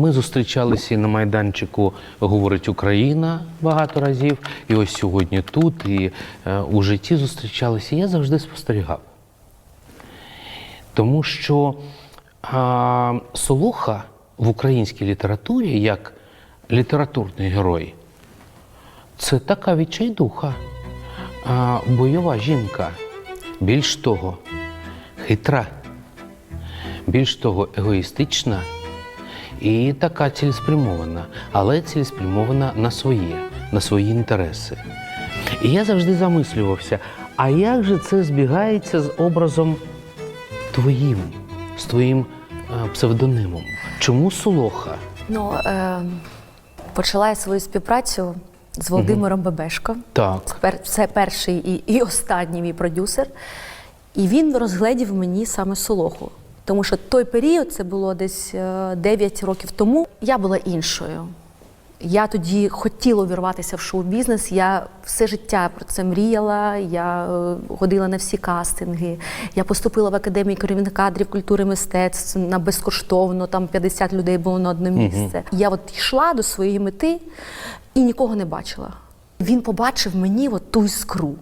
Ми зустрічалися і на майданчику Говорить Україна багато разів, і ось сьогодні тут, і е, у житті зустрічалися. І Я завжди спостерігав. Тому що а, Солоха в українській літературі як літературний герой це така відчайдуха, а, бойова жінка. Більш того, хитра, більш того, егоїстична і така цілеспрямована, але цілеспрямована на своє, на свої інтереси. І я завжди замислювався, а як же це збігається з образом твоїм, з твоїм е, псевдонимом? Чому Солоха? Ну, е, почала я свою співпрацю з Володимиром Бебешко. Так. Це перший і, і останній мій продюсер. І він розгледів мені саме Солоху. Тому що той період, це було десь е, 9 років тому, я була іншою. Я тоді хотіла увірватися в шоу-бізнес. Я все життя про це мріяла. Я е, ходила на всі кастинги. Я поступила в академію керівних кадрів культури мистецтв на безкоштовно. Там 50 людей було на одне місце. Я от йшла до своєї мети і нікого не бачила. Він побачив мені от ту іскру.